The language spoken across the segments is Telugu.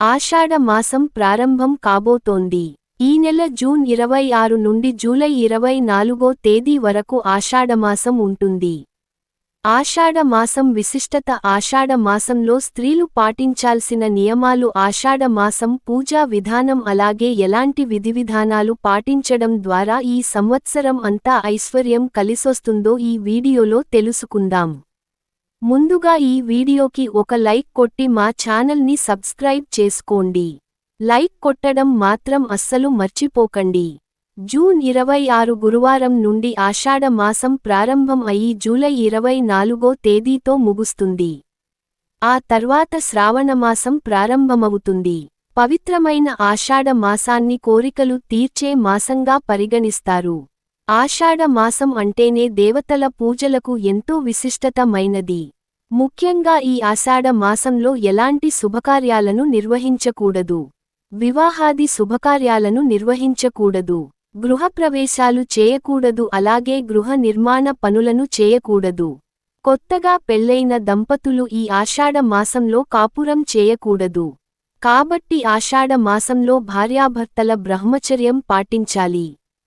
ఆషాఢ మాసం ప్రారంభం కాబోతోంది. ఈ నెల జూన్ ఇరవై ఆరు నుండి జూలై ఇరవై నాలుగో తేదీ వరకు ఆషాఢమాసం ఉంటుంది. ఆషాఢ మాసం విశిష్టత ఆషాఢ మాసంలో స్త్రీలు పాటించాల్సిన నియమాలు ఆషాఢ మాసం పూజా విధానం అలాగే ఎలాంటి విధివిధానాలు పాటించడం ద్వారా ఈ సంవత్సరం అంతా ఐశ్వర్యం కలిసొస్తుందో ఈ వీడియోలో తెలుసుకుందాం. ముందుగా ఈ వీడియోకి ఒక లైక్ కొట్టి మా ఛానల్ని సబ్స్క్రైబ్ చేసుకోండి. లైక్ కొట్టడం మాత్రం అస్సలు మర్చిపోకండి. జూన్ ఇరవై ఆరు గురువారం నుండి ఆషాఢ మాసం ప్రారంభం అయి జూలై ఇరవై నాలుగో తేదీతో ముగుస్తుంది. ఆ తర్వాత శ్రావణమాసం ప్రారంభమవుతుంది. పవిత్రమైన ఆషాఢ మాసాన్ని కోరికలు తీర్చే మాసంగా పరిగణిస్తారు. ఆషాఢ మాసం అంటేనే దేవతల పూజలకు ఎంతో విశిష్టతమైనది. ముఖ్యంగా ఈ ఆషాఢ మాసంలో ఎలాంటి శుభకార్యాలను నిర్వహించకూడదు. వివాహాది శుభకార్యాలను నిర్వహించకూడదు. గృహప్రవేశాలు చేయకూడదు అలాగే గృహ నిర్మాణ పనులను చేయకూడదు. కొత్తగా పెళ్ళైన దంపతులు ఈ ఆషాఢ మాసంలో కాపురం చేయకూడదు. కాబట్టి ఆషాఢ మాసంలో భార్యాభర్తల బ్రహ్మచర్యం పాటించాలి.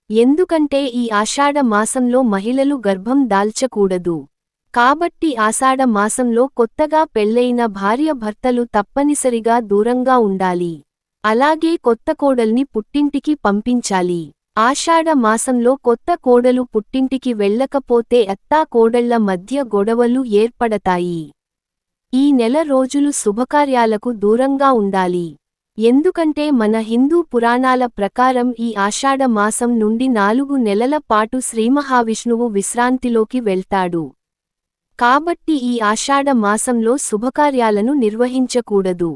ఎందుకంటే ఈ ఆషాఢ మాసంలో మహిళలు గర్భం దాల్చకూడదు. కాబట్టి ఆషాఢ మాసంలో కొత్తగా పెళ్ళైన భార్య భర్తలు తప్పనిసరిగా దూరంగా ఉండాలి. అలాగే కొత్త కోడల్ని పుట్టింటికి పంపించాలి. ఆషాఢ మాసంలో కొత్త కోడలు పుట్టింటికి వెళ్ళకపోతే అత్తా కోడళ్ళ మధ్య గొడవలు ఏర్పడతాయి. ఈ నెల రోజులు శుభకార్యాలకు దూరంగా ఉండాలి. ఎందుకంటే మన హిందూ పురాణాల ప్రకారం ఈ ఆషాఢ మాసం నుండి నాలుగు నెలల పాటు శ్రీమహావిష్ణువు విశ్రాంతిలోకి వెళ్తాడు. కాబట్టి ఈ ఆషాఢ మాసంలో శుభకార్యాలను నిర్వహించకూడదు.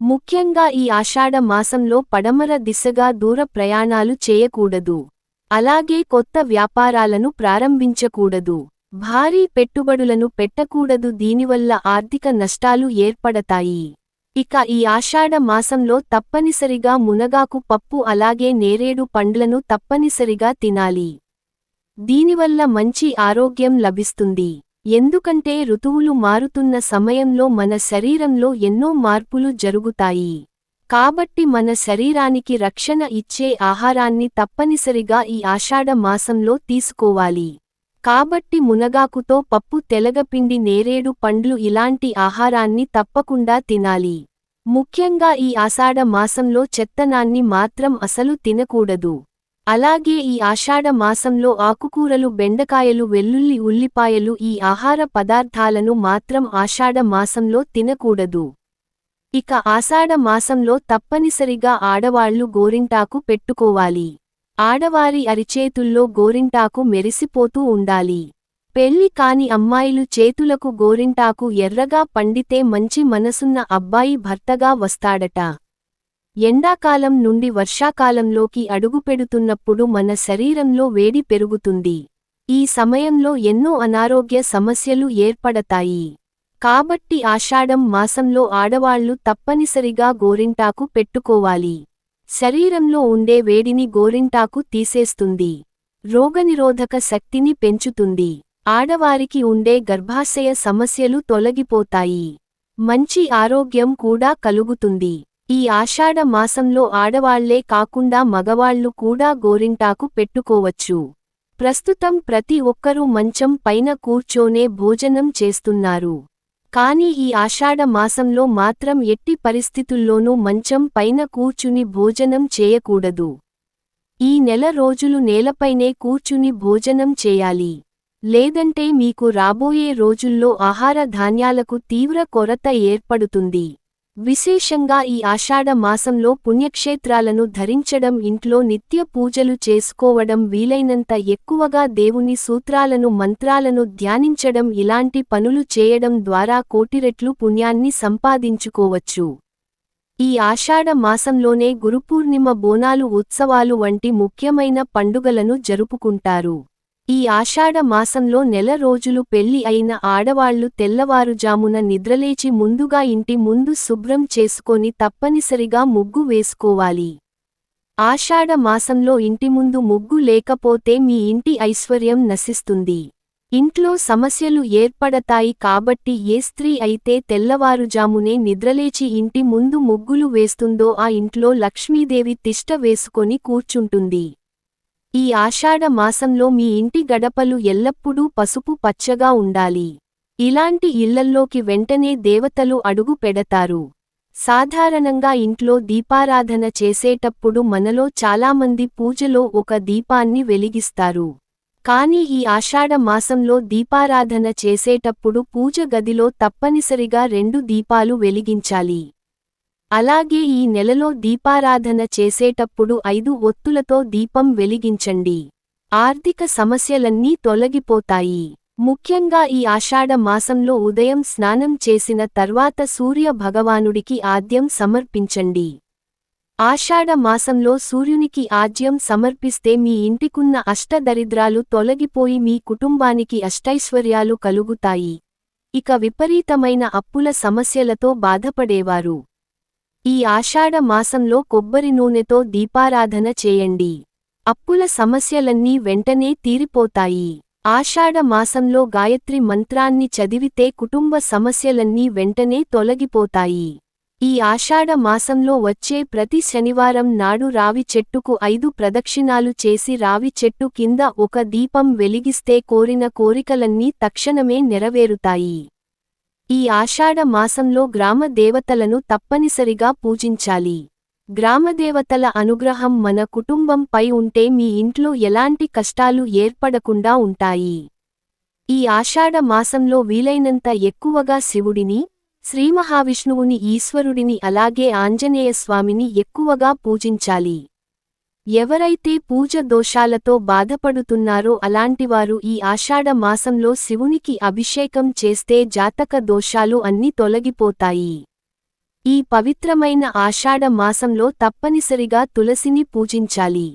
ముఖ్యంగా ఈ ఆషాఢ మాసంలో పడమర దిశగా దూర ప్రయాణాలు చేయకూడదు. అలాగే కొత్త వ్యాపారాలను ప్రారంభించకూడదు. భారీ పెట్టుబడులను పెట్టకూడదు. దీనివల్ల ఆర్థిక నష్టాలు ఏర్పడతాయి. ఇక ఈ ఆషాఢ మాసంలో తప్పనిసరిగా మునగాకు పప్పు అలాగే నేరేడు పండ్లను తప్పనిసరిగా తినాలి. దీనివల్ల మంచి ఆరోగ్యం లభిస్తుంది. ఎందుకంటే ఋతువులు మారుతున్న సమయంలో మన శరీరంలో ఎన్నో మార్పులు జరుగుతాయి. కాబట్టి మన శరీరానికి రక్షణ ఇచ్చే ఆహారాన్ని తప్పనిసరిగా ఈ ఆషాఢ మాసంలో తీసుకోవాలి. కాబట్టి మునగాకుతో పప్పు తెలగపిండి నేరేడు పండ్లు ఇలాంటి ఆహారాన్ని తప్పకుండా తినాలి. ముఖ్యంగా ఈ ఆషాఢ మాసంలో చెత్తనాన్ని మాత్రం అసలు తినకూడదు. అలాగే ఈ ఆషాఢ మాసంలో ఆకుకూరలు బెండకాయలు వెల్లుల్లి ఉల్లిపాయలు ఈ ఆహార పదార్థాలను మాత్రం ఆషాఢ మాసంలో తినకూడదు. ఇక ఆషాఢ మాసంలో తప్పనిసరిగా ఆడవాళ్ళు గోరింటాకు పెట్టుకోవాలి. ఆడవారి అరిచేతుల్లో గోరింటాకు మెరిసిపోతూ ఉండాలి. పెళ్ళి కాని అమ్మాయిలు చేతులకు గోరింటాకు ఎర్రగా పండితే మంచి మనసున్న అబ్బాయి భర్తగా వస్తాడట. ఎండాకాలం నుండి వర్షాకాలంలోకి అడుగుపెడుతున్నప్పుడు మన శరీరంలో వేడి పెరుగుతుంది. ఈ సమయంలో ఎన్నో అనారోగ్య సమస్యలు ఏర్పడతాయి. కాబట్టి ఆషాఢం మాసంలో ఆడవాళ్ళు తప్పనిసరిగా గోరింటాకు పెట్టుకోవాలి. శరీరంలో ఉండే వేడిని గోరింటాకు తీసేస్తుంది. రోగనిరోధక శక్తిని పెంచుతుంది. ఆడవారికి ఉండే గర్భాశయ సమస్యలు తొలగిపోతాయి. మంచి ఆరోగ్యం కూడా కలుగుతుంది. ఈ ఆషాఢ మాసంలో ఆడవాళ్ళే కాకుండా మగవాళ్ళు కూడా గోరింటాకు పెట్టుకోవచ్చు. ప్రస్తుతం ప్రతి ఒక్కరూ మంచం పైన కూర్చోనే భోజనం చేస్తున్నారు. కాని ఈ ఆషాఢ మాసంలో మాత్రం ఎట్టి పరిస్థితుల్లోనూ మంచం పైన కూర్చుని భోజనం చేయకూడదు. ఈ నెల రోజులు నేలపైనే కూర్చుని భోజనం చేయాలి. లేదంటే మీకు రాబోయే రోజుల్లో ఆహార ధాన్యాలకు తీవ్ర కొరత ఏర్పడుతుంది. విశేషంగా ఈ ఆషాఢ మాసంలో పుణ్యక్షేత్రాలను ధరించడం ఇంట్లో నిత్య పూజలు చేసుకోవడం వీలైనంత ఎక్కువగా దేవుని సూత్రాలను మంత్రాలను ధ్యానించడం ఇలాంటి పనులు చేయడం ద్వారా కోటిరెట్లు పుణ్యాన్ని సంపాదించుకోవచ్చు. ఈ ఆషాఢ మాసంలోనే గురుపూర్ణిమ బోనాలు ఉత్సవాలు వంటి ముఖ్యమైన పండుగలను జరుపుకుంటారు. ఈ ఆషాఢ మాసంలో నెల రోజులు పెళ్ళి అయిన ఆడవాళ్ళు తెల్లవారుజామున నిద్రలేచి ముందుగా ఇంటి ముందు శుభ్రం చేసుకొని తప్పనిసరిగా ముగ్గు వేసుకోవాలి. ఆషాఢ మాసంలో ఇంటి ముందు ముగ్గు లేకపోతే మీ ఇంటి ఐశ్వర్యం నశిస్తుంది. ఇంట్లో సమస్యలు ఏర్పడతాయి కాబట్టి ఏ స్త్రీ అయితే తెల్లవారుజామునే నిద్రలేచి ఇంటి ముందు ముగ్గులు వేస్తుందో ఆ ఇంట్లో లక్ష్మీదేవి తిష్ట వేసుకొని కూర్చుంటుంది. ఈ ఆషాఢ మాసంలో మీ ఇంటి గడపలు ఎల్లప్పుడూ పసుపు పచ్చగా ఉండాలి. ఇలాంటి ఇళ్ళల్లోకి వెంటనే దేవతలు అడుగు పెడతారు. సాధారణంగా ఇంట్లో దీపారాధన చేసేటప్పుడు మనలో చాలామంది పూజలో ఒక దీపాన్ని వెలిగిస్తారు. కాని ఈ ఆషాఢ మాసంలో దీపారాధన చేసేటప్పుడు పూజ గదిలో తప్పనిసరిగా రెండు దీపాలు వెలిగించాలి. అలాగే ఈ నెలలో దీపారాధన చేసేటప్పుడు ఐదు ఒత్తులతో దీపం వెలిగించండి. ఆర్థిక సమస్యలన్నీ తొలగిపోతాయి. ముఖ్యంగా ఈ ఆషాఢ మాసంలో ఉదయం స్నానం చేసిన తర్వాత సూర్య భగవానుడికి ఆద్యం సమర్పించండి. ఆషాఢ మాసంలో సూర్యునికి ఆజ్యం సమర్పిస్తే మీ ఇంటికున్న అష్టదరిద్రాలు తొలగిపోయి మీ కుటుంబానికి అష్టైశ్వర్యాలు కలుగుతాయి. ఇక విపరీతమైన అప్పుల సమస్యలతో బాధపడేవారు. ఈ ఆషాఢ మాసంలో కొబ్బరి నూనెతో దీపారాధన చేయండి. అప్పుల సమస్యలన్నీ వెంటనే తీరిపోతాయి. ఆషాఢ మాసంలో గాయత్రి మంత్రాన్ని చదివితే కుటుంబ సమస్యలన్నీ వెంటనే తొలగిపోతాయి. ఈ ఆషాఢ మాసంలో వచ్చే ప్రతి శనివారం నాడు రావి చెట్టుకు ఐదు ప్రదక్షిణాలు చేసి రావి చెట్టు కింద ఒక దీపం వెలిగిస్తే కోరిన కోరికలన్నీ తక్షణమే నెరవేరుతాయి. ఈ ఆషాఢ మాసంలో గ్రామ దేవతలను తప్పనిసరిగా పూజించాలి. గ్రామదేవతల అనుగ్రహం మన కుటుంబంపై ఉంటే మీ ఇంట్లో ఎలాంటి కష్టాలు ఏర్పడకుండా ఉంటాయి. ఈ ఆషాఢ మాసంలో వీలైనంత ఎక్కువగా శివుడిని శ్రీమహావిష్ణువుని ఈశ్వరుడిని అలాగే ఆంజనేయస్వామిని ఎక్కువగా పూజించాలి. ఎవరైతే పూజ దోషాలతో బాధపడుతున్నారో అలాంటివారు ఈ ఆషాఢ మాసంలో శివునికి అభిషేకం చేస్తే జాతక దోషాలు అన్ని తొలగిపోతాయి. ఈ పవిత్రమైన ఆషాఢ మాసంలో తప్పనిసరిగా తులసిని పూజించాలి.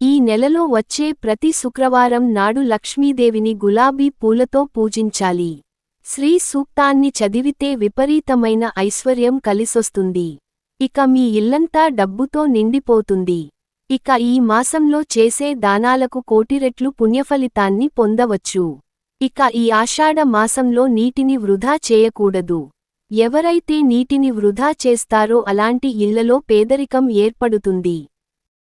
ఈ నెలలో వచ్చే ప్రతి శుక్రవారం నాడు లక్ష్మీదేవిని గులాబీ పూలతో పూజించాలి. శ్రీ సూక్తాన్ని చదివితే విపరీతమైన ఐశ్వర్యం కలిసొస్తుంది. ఇక మీ ఇల్లంతా డబ్బుతో నిండిపోతుంది. ఇక ఈ మాసంలో చేసే దానాలకు కోటిరెట్లు పుణ్యఫలితాన్ని పొందవచ్చు. ఇక ఈ ఆషాఢ మాసంలో నీటిని వృధా చేయకూడదు. ఎవరైతే నీటిని వృధా చేస్తారో అలాంటి ఇళ్ళలో పేదరికం ఏర్పడుతుంది.